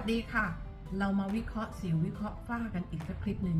วัสดีค่ะ เรามาวิเคราะห์สิววิเคราะห์ฝ้ากันอีกสักคลิปหนึ่ง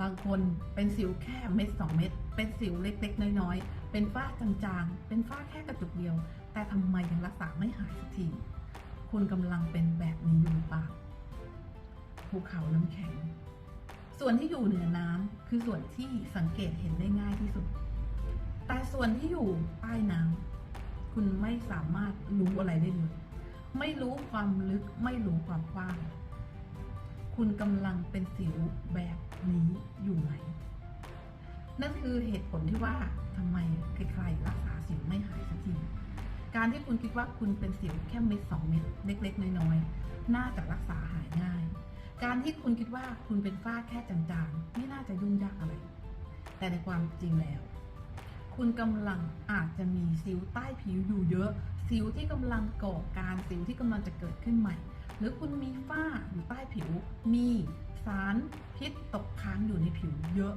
บางคนเป็นสิวแค่เม็ดสองเม็ด เป็นสิวเล็กๆ น้อยๆ เป็นฝ้าจางๆ เป็นฝ้าแค่กระจุกเดียว แต่ทำไมยังรักษาไม่หายสักที คุณกำลังเป็นแบบนี้อยู่หรือเปล่า ภูเขาน้ำแข็ง ส่วนที่อยู่เหนือน้ำคือส่วนที่สังเกตเห็นได้ง่ายที่สุด แต่ส่วนที่อยู่ใต้น้ำคุณไม่สามารถรู้อะไรได้เลย ไม่รู้ความลึกไม่รู้ความกว้าง คุณกำลังเป็นสิวแบบนี้อยู่ไหมนั่นคือเหตุผลที่ว่าทำไมใครๆรักษาสิวไม่หายสักทีการที่คุณคิดว่าคุณเป็นสิวแค่เม็ดสองเม็ดเล็ก ๆ น้อยๆน่าจะรักษาหายง่าย การที่คุณคิดว่าคุณเป็นฝ้าแค่จางๆไม่น่าจะยุ่งยากอะไร แต่ในความจริงแล้ว คุณกำลังอาจจะมีสิวใต้ผิวอยู่เยอะ สิวที่กำลังก่อการสิวที่กำลังจะเกิดขึ้นใหม่ หรือคุณมีฝ้าอยู่ใต้ผิว มีสารพิษตกค้างอยู่ในผิวเยอะ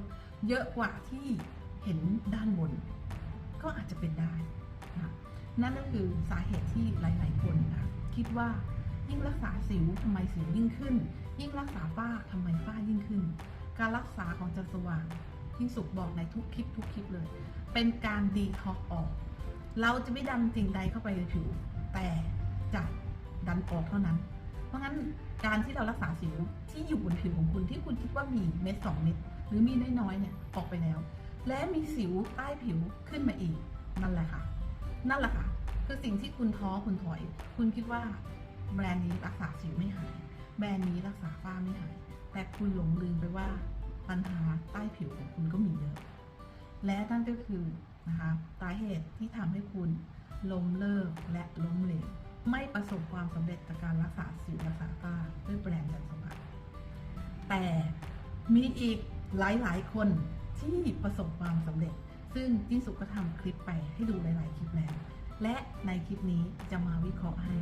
เยอะกว่าที่เห็นด้านบน ก็อาจจะเป็นได้นะนั่นก็คือสาเหตุที่หลาย ๆ คนนะคิดว่ายิ่งรักษาสิวทำไมสิวยิ่งขึ้น ยิ่งรักษาฝ้าทำไมฝ้ายิ่งขึ้น การรักษาของจันสว่างที่สุขบอกในทุกคลิปทุกคลิปเลย เป็นการดีท็อกออก เราจะไม่ดันสิ่งใดเข้าไปในผิว แต่จะดันออกเท่านั้น เพราะงั้นการที่เรารักษาสิวที่อยู่บนผิวของคุณที่คุณคิดว่ามีเม็ดสองเม็ดหรือมีน้อยๆเนี่ยออกไปแล้ว และมีสิวใต้ผิวขึ้นมาอีกนั่นแหละค่ะ นั่นแหละค่ะคือสิ่งที่คุณท้อคุณถอย คุณคิดว่าแบรนด์นี้รักษาสิวไม่หาย แบรนด์นี้รักษาฝ้าไม่หาย แต่คุณหลงลืมไปว่าปัญหาใต้ผิวของคุณก็มีเยอะ และนั่นก็คือ นะคะสาเหตุที่ทำให้คุณล้มเลิกและล้มเหลวไม่ประสบความสำเร็จจากการรักษาสิวรักษาฝ้าด้วยแบรนด์จันทร์สว่างแต่มีอีกหลายๆ คนที่ประสบความสำเร็จ ซึ่งจิ้นสุก็ทำคลิปไปให้ดูหลายๆ คลิปแล้ว และในคลิปนี้จะมาวิเคราะห์ให้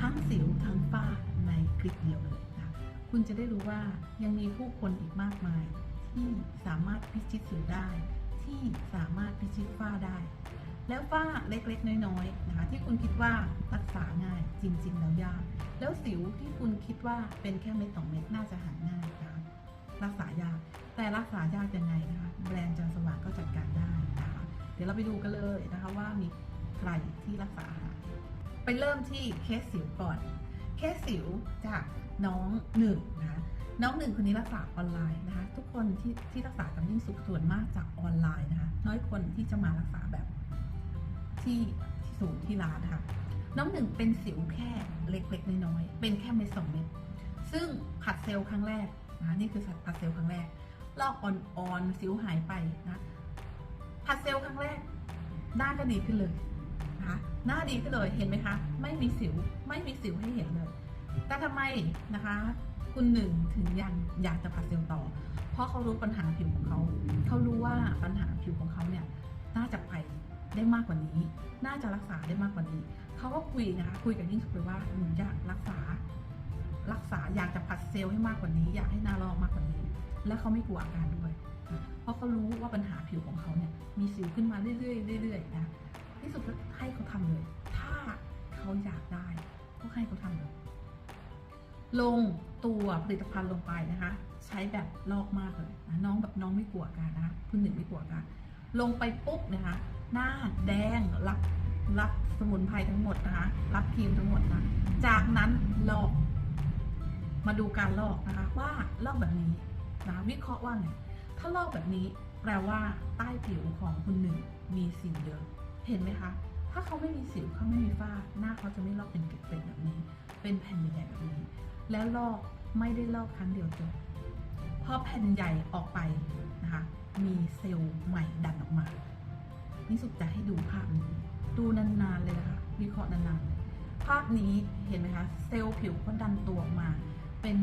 ทั้งสิวทั้งฝ้าในคลิปเดียวเลยนะคุณจะได้รู้ว่ายังมีผู้คนอีกมากมาย ที่สามารถพิชิตสิวได้ ที่สามารถพิชิตฝ้าได้ แล้วฝ้าเล็กๆ น้อยๆนะคะที่คุณคิดว่ารักษาง่ายจริง ๆ แล้วยาก แล้วสิวที่คุณคิดว่าเป็นแค่เม็ดสองเม็ดน่าจะหายง่ายนะคะรักษายากแต่รักษายากยังไงนะคะแบรนด์จันสว่างก็จัดการได้นะคะเดี๋ยวเราไปดูกันเลยนะคะว่ามีใครที่รักษาหายไปเริ่มที่เคสสิวก่อนเคสสิวจากน้องหนึ่งนะคะน้องหนึ่งคนนี้รักษาออนไลน์นะคะทุกคนที่ที่รักษากับยิ่งสุขส่วนมากจาก ออนไลน์นะคะน้อยคนที่จะมารักษาแบบที่ที่ศูนย์ที่ร้านนะคะน้องหนึ่งเป็นสิวแค่เล็กๆ น้อยๆเป็นแค่เม็ดสองเม็ดซึ่งผัดเซลล์ครั้งแรกนะนี่คือผัดเซลล์ครั้งแรกลอกอ่อนๆสิวหายไปนะผัดเซลล์ครั้งแรกหน้าก็ดีขึ้นเลยนะคะหน้าดีขึ้นเลยเห็นไหมคะ ไม่มีสิวไม่มีสิวให้เห็นเลย แต่ทำไมนะคะ คุณหนึ่งถึงยังอยากจะผัดเซลล์ต่อ เพราะเขารู้ปัญหาผิวของเขา เขารู้ว่าปัญหาผิวของเขาเนี่ยน่าจะไปได้มากกว่านี้ น่าจะรักษาได้มากกว่านี้ เขาก็คุยนะคะคุยกับยิ่งสุขเลยว่าหนูอยากรักษา รักษาอยากจะผัดเซลล์ให้มากกว่านี้ อยากให้หน้าลอกมากกว่านี้ และเขาไม่กลัวอาการด้วย เพราะเขารู้ว่าปัญหาผิวของเขาเนี่ยมีสิวขึ้นมาเรื่อยๆเรื่อยๆนะที่สุดให้เขาทำเลย ถ้าเขาอยากได้ก็ให้เขาทำเลย ลงตัวผลิตภัณฑ์ลงไปนะคะ ใช้แบบลอกมากเลยนะน้องแบบน้องไม่กลัวการนะคะคุณหนึ่งไม่กลัวการลงไปปุ๊บนะคะ หน้าแดงรับรับสมุนไพรทั้งหมดนะคะ รับครีมทั้งหมดนะจากนั้นลอก มาดูการลอกนะคะ ว่าลอกแบบนี้นะวิเคราะห์ว่าไงถ้าลอกแบบนี้แปลว่าใต้ผิวของคุณหนึ่งมีสิวเยอะ เห็นไหมคะ ถ้าเขาไม่มีสิวเขาไม่มีฝ้า หน้าเขาจะไม่ลอกเป็นเกล็ดๆแบบนี้ เป็นแผ่นใหญ่ๆแบบนี้ แล้วลอกไม่ได้ลอกครั้งเดียวจบพอแผ่นใหญ่ออกไปนะคะ มีเซลล์ใหม่ดันออกมานี่สุดจะให้ดูภาพนี้ ดูนานๆเลยนะคะวิเคราะห์นานๆเลยภาพนี้เห็นไหมคะ เซลล์ผิวเขาดันตัวออกมา เป็น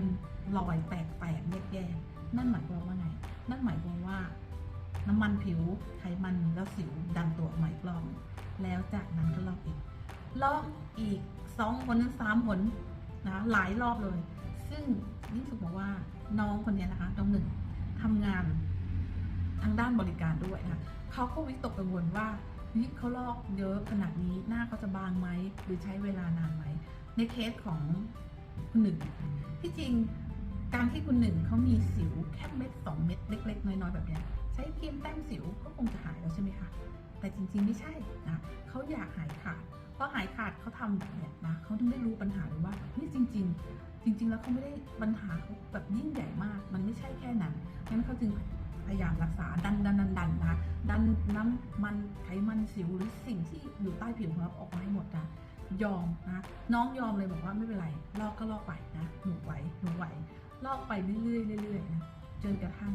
รอยแตกๆแยกๆนั่นหมายความว่าไง นั่นหมายความว่า น้ำมันผิวไขมันแล้วสิวดันตัวออกมาอีกรอบแล้วจากนั้นก็ลอกอีกลอกอีกสองผลสามผล นะหลายรอบเลย ซึ่งยิ่สุบอกว่าน้องคนนี้นะคะน้องหนึ่งทำงานทางด้านบริการด้วยนะคะเขาก็วิตกกังวลว่าเฮ้ยเขาลอกเยอะขนาดนี้หน้าเขาจะบางไหมหรือใช้เวลานานไหมในเคสของคุณหนึ่งที่จริงการที่คุณหนึ่งเขามีสิวแค่เม็ดสองเม็ดเล็ก ๆ น้อยๆแบบนี้ใช้ครีมแต้มสิวก็คงจะหายแล้วใช่ไหมคะแต่จริงๆไม่ใช่นะเขาอยากหายขาด ราะหายขาดเขาทำแบบเนี้ยนะเขาถึงได้รู้ปัญหาเลยว่านี่จริง ๆ จริง ๆ แล้วเขาไม่ได้ปัญหาเขาแบบยิ่งใหญ่มาก มันไม่ใช่แค่นั้นงั้นเขาจึงพยายามรักษาดันดันดันดันนะดันน้ำมันไขมันสิวหรือสิ่งที่อยู่ใต้ผิวของเราออกมาให้หมดนะยอมนะน้องยอมเลยบอกว่าไม่เป็นไรลอกก็ลอกไปนะหนูไหวหนูไหวลอกไปเรื่อยๆเรื่อยๆนะจนกระทั่ง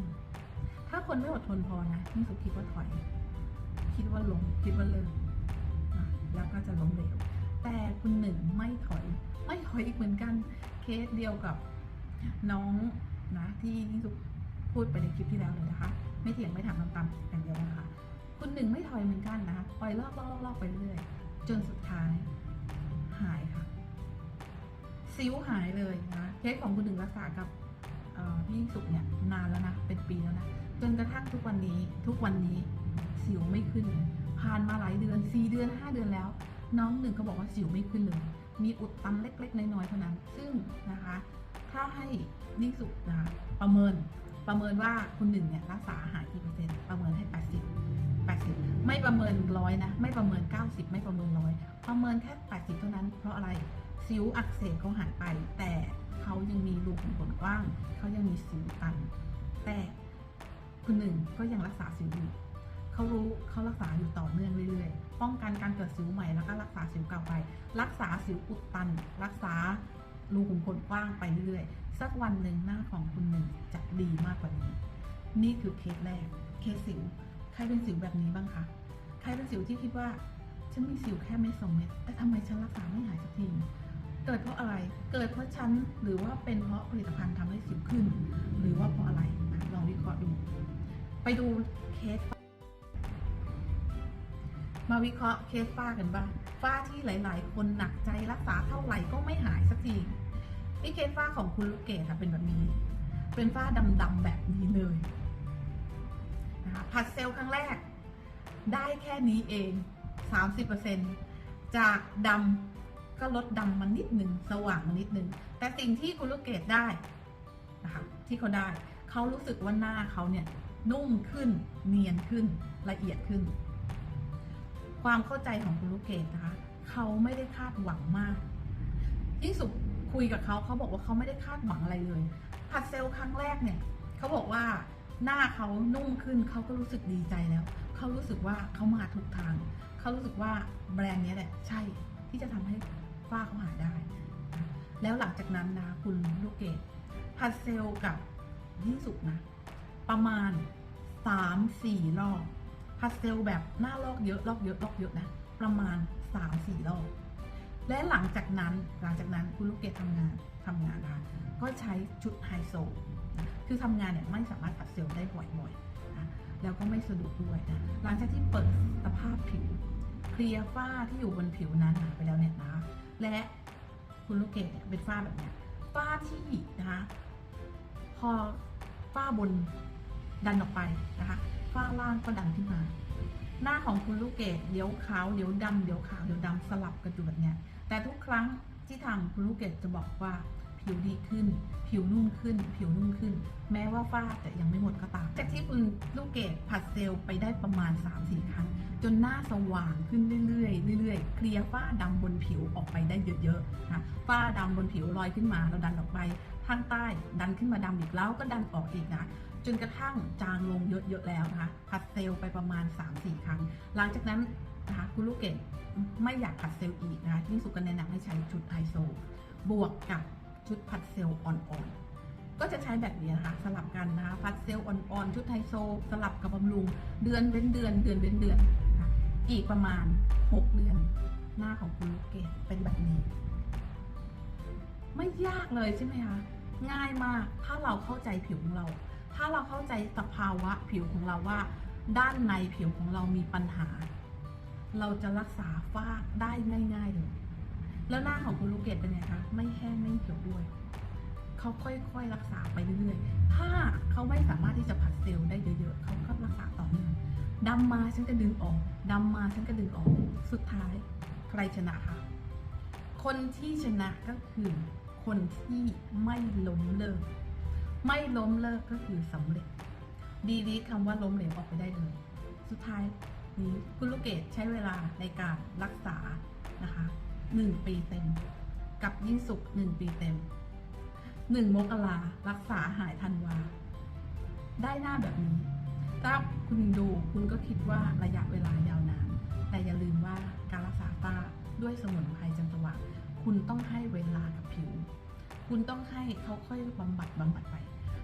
ถ้าคนไม่อดทนพอนะนี่สุคิดว่าถอย คิดว่าลงคิดว่าเลิก แล้วก็จะล้มเหลว แต่คุณหนึ่งไม่ถอย ไม่ถอยอีกเหมือนกัน เคสเดียวกับน้องนะที่นี่สุพูดไปในคลิปที่แล้วเลยนะคะ ไม่เถียงไม่ถามตามๆอย่างเดียวนะคะ คุณหนึ่งไม่ถอยเหมือนกันนะคะปล่อยลอกลอกลอกไปเรื่อยจนสุดท้ายหายค่ะซิวหายเลยนะเคสของคุณหนึ่งรักษากับพี่สุเนี่ยนานแล้วนะเป็นปีแล้วนะจนกระทั่งทุกวันนี้ทุกวันนี้สิวไม่ขึ้นเลย ผ่านมาหลายเดือนสี่เดือนห้าเดือนแล้ว น้องหนึ่งก็บอกว่าสิวไม่ขึ้นเลย มีอุดตันเล็ก ๆ น้อยๆเท่านั้น ซึ่งนะคะ ถ้าให้นิ่งสุดนะคะประเมินประเมินว่าคุณหนึ่งเนี่ยรักษาหายกี่เปอร์เซ็นต์ประเมินให้ 80 80 ไม่ประเมินร้อยนะ ไม่ประเมิน 90 ไม่ประเมินร้อยประเมินแค่ 80 เท่านั้น เพราะอะไรสิวอักเสบเขาหายไป แต่เขายังมีรูขุมขนกว้าง เขายังมีสิวตัน แต่คุณหนึ่งก็ยังรักษาสิวอยู่ เขารู้เขารักษาอยู่ต่อเนื่องเรื่อยๆ ป้องกันการเกิดสิวใหม่แล้วก็รักษาสิวเก่าไป รักษาสิวอุดตัน รักษารูขุมขนกว้างไปเรื่อยๆ สักวันหนึ่งหน้าของคุณหนึ่งจะดีมากกว่านี้ นี่คือเคสแรก เคสสิว ใครเป็นสิวแบบนี้บ้างคะ ใครเป็นสิวที่คิดว่าฉันมีสิวแค่เม็ดสองเม็ด แต่ทำไมฉันรักษาไม่หายสักทีเกิดเพราะอะไร เกิดเพราะฉันหรือว่าเป็นเพราะผลิตภัณฑ์ทำให้สิวขึ้น หรือว่าเพราะอะไรลองวิเคราะห์ดู ไปดูเคส มาวิเคราะห์เคสฝ้ากันบ้างฝ้าที่หลาย ๆ คนหนักใจรักษาเท่าไหร่ก็ไม่หายสักทีนี่เคสฝ้าของคุณลูกเกดค่ะเป็นแบบนี้ เป็นฝ้าดำๆแบบนี้เลยนะคะผัดเซลล์ครั้งแรก ได้แค่นี้เอง 30%จากดำก็ลดดำมานิดหนึ่งสว่างมานิดหนึ่งแต่สิ่งที่คุณลูกเกดได้นะคะที่เขาได้เขารู้สึกว่าหน้าเขาเนี่ยนุ่มขึ้นเนียนขึ้นละเอียดขึ้น ความเข้าใจของคุณลูกเกดนะคะ เขาไม่ได้คาดหวังมากที่สุดคุยกับเขาเขาบอกว่าเขาไม่ได้คาดหวังอะไรเลยผัดเซลล์ครั้งแรกเนี่ยเขาบอกว่าหน้าเขานุ่มขึ้นเขาก็รู้สึกดีใจแล้ว เขารู้สึกว่าเขามาถูกทาง เขารู้สึกว่าแบรนด์นี้แหละใช่ที่จะทำให้ฝ้าเขาหายได้ แล้วหลังจากนั้นนะคุณลูกเกดผัดเซลล์กับยิ่งสุกนะ ประมาณ 3-4 รอบ ผัดเซลแบบหน้าลอกเยอะลอกเยอะลอกเยอะนะประมาณ 3-4 รอบ และหลังจากนั้นหลังจากนั้นคุณลูกเกดทำงานทำงานนะก็ใช้ชุดไฮโซนะคือทำงานเนี่ยไม่สามารถผัดเซลได้บ่อยๆนะแล้วก็ไม่สะดวกด้วยนะหลังจากที่เปิดสภาพผิวเคลียร์ฝ้าที่อยู่บนผิวนั้นหาไปแล้วเนี่ยนะและคุณลูกเกดเนี่ยเป็นฝ้าแบบเนี้ยฝ้าที่นะคะพอฝ้าบนดันออกไปนะคะ ฝ้าล่างก็ดันขึ้นมา หน้าของคุณลูกเกดเดี๋ยวขาวเดี๋ยวดำเดี๋ยวขาวเดี๋ยวดำสลับกันอยู่แบบเนี้ยแต่ทุกครั้งที่ทำคุณลูกเกดจะบอกว่าผิวดีขึ้น ผิวนุ่มขึ้น ผิวนุ่มขึ้น แม้ว่าฝ้าจะยังไม่หมดก็ตาม จากที่คุณลูกเกดผัดเซลล์ไปได้ประมาณ 3-4 ครั้ง จนหน้าสว่างขึ้นเรื่อยๆ เรื่อยๆ เคลียร์ฝ้าดำบนผิวออกไปได้เยอะๆนะฝ้าดำบนผิวลอยขึ้นมาเราดันออกไป ข้างใต้ ดันขึ้นมาดำอีกแล้วก็ดันออกอีกนะ จนกระทั่งจางลงเยอะๆแล้วนะคะผัดเซลล์ไปประมาณ 3-4 ครั้ง หลังจากนั้นนะคะคุณลูกเกดไม่อยากผัดเซลล์อีกนะคะที่สุกันแนะนำให้ใช้ชุดไฮโซ บวกกับชุดผัดเซลล์อ่อนๆ ก็จะใช้แบบนี้นะคะ สลับกันนะคะผัดเซลล์อ่อนๆ ชุดไฮโซ สลับกับบำรุง เดือนเว้นเดือน เดือนเว้นเดือนนะคะอีกประมาณ 6 เดือน หน้าของคุณลูกเกดเป็นแบบนี้ ไม่ยากเลยใช่ไหมคะ ง่ายมาก ถ้าเราเข้าใจผิวของเรา ถ้าเราเข้าใจสภาวะผิวของเราว่า ด้านในผิวของเรามีปัญหา เราจะรักษาฝ้าได้ง่ายๆเลยแล้วหน้าของคุณลูกเกดเป็นไงคะไม่แห้งไม่เหี่ยวด้วยเขาค่อยๆรักษาไปเรื่อยๆ ถ้าเขาไม่สามารถที่จะผัดเซลล์ได้เยอะๆ เขาก็รักษาต่อเนื่องดำมาฉันก็ดึงออกดำมาฉันก็ดึงออก สุดท้ายใครชนะคะ คนที่ชนะก็คือคนที่ไม่ล้มเลิก ไม่ล้มเลิกก็คือสำเร็จ ดีลีคำว่าล้มเหลวออกไปได้เลย สุดท้ายนี้คุณลูกเกดใช้เวลาในการรักษานะคะหนึ่งปีเต็ม กับยิ่งสุขหนึ่งปีเต็มหนึ่งมกรารักษาหายทันวา ได้หน้าแบบนี้ ถ้าคุณดูคุณก็คิดว่าระยะเวลายาวนาน แต่อย่าลืมว่าการรักษาฝ้าด้วยสมุนไพรจันทวะคุณต้องให้เวลากับผิว คุณต้องให้เขาค่อยบำบัดบำบัดไป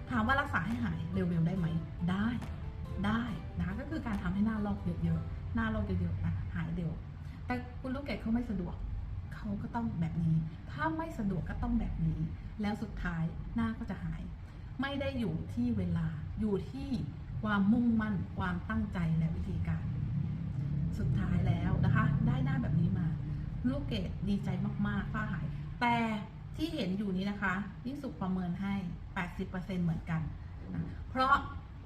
ถามว่ารักษาให้หายเร็วๆได้ไหม ได้ได้นะคะก็คือการทำให้หน้าลอกเยอะๆหน้าลอกเยอะๆนะหายเร็ว แต่คุณลูกเกดเขาไม่สะดวกเขาก็ต้องแบบนี้ ถ้าไม่สะดวกก็ต้องแบบนี้ แล้วสุดท้ายหน้าก็จะหาย ไม่ได้อยู่ที่เวลาอยู่ที่ความมุ่งมั่นความตั้งใจและวิธีการ สุดท้ายแล้วนะคะ ได้หน้าแบบนี้มา ลูกเกดดีใจมากๆฝ้าหาย แต่ที่เห็นอยู่นี้นะคะยิ่งสุขประเมินให้ 80%เหมือนกันนะเพราะ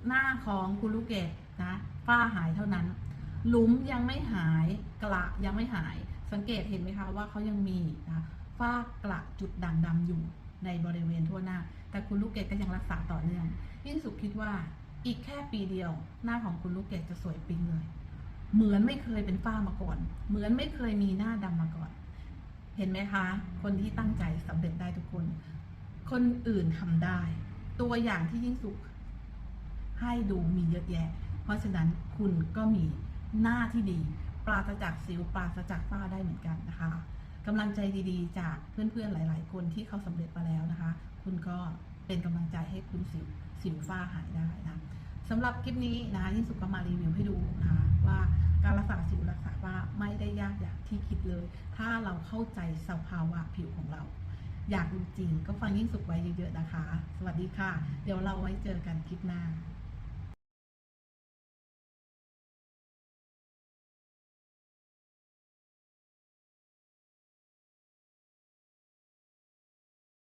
หน้าของคุณลูกเกดนะฝ้าหายเท่านั้น หลุมยังไม่หายกระยังไม่หาย สังเกตเห็นไหมคะว่าเขายังมีนะฝ้ากระจุดด่างดำอยู่ในบริเวณทั่วหน้า แต่คุณลูกเกดก็ยังรักษาต่อเนื่องยิ่งสุขคิดว่าอีกแค่ปีเดียว หน้าของคุณลูกเกดจะสวยปิ๊งเลยเหมือนไม่เคยเป็นฝ้ามาก่อน เหมือนไม่เคยมีหน้าดำมาก่อน เห็นไหมคะ คนที่ตั้งใจสำเร็จได้ทุกคน คนอื่นทำได้ ตัวอย่างที่ยิ่งสุข ให้ดูมีเยอะแยะ เพราะฉะนั้นคุณก็มีหน้าที่ดี ปราศจากสิวปราศจากฝ้าได้เหมือนกันนะคะกำลังใจดีๆ จากเพื่อนๆหลาย ๆ คนที่เขาสำเร็จมาแล้วนะคะ คุณก็เป็นกำลังใจให้คุณสิวสิวฝ้าหายได้นะสำหรับคลิปนี้นะคะยิ่งสุขก็มารีวิวให้ดูนะคะว่าการรักษาสิวรักษาฝ้าไม่ได้ยากอย่างที่คิดเลย ถ้าเราเข้าใจสภาวะผิวของเรา อยากดูจริง ก็ฟังยิ่งสุขไว้เยอะๆนะคะ สวัสดีค่ะ เดี๋ยวเราไว้เจอกันคลิปหน้า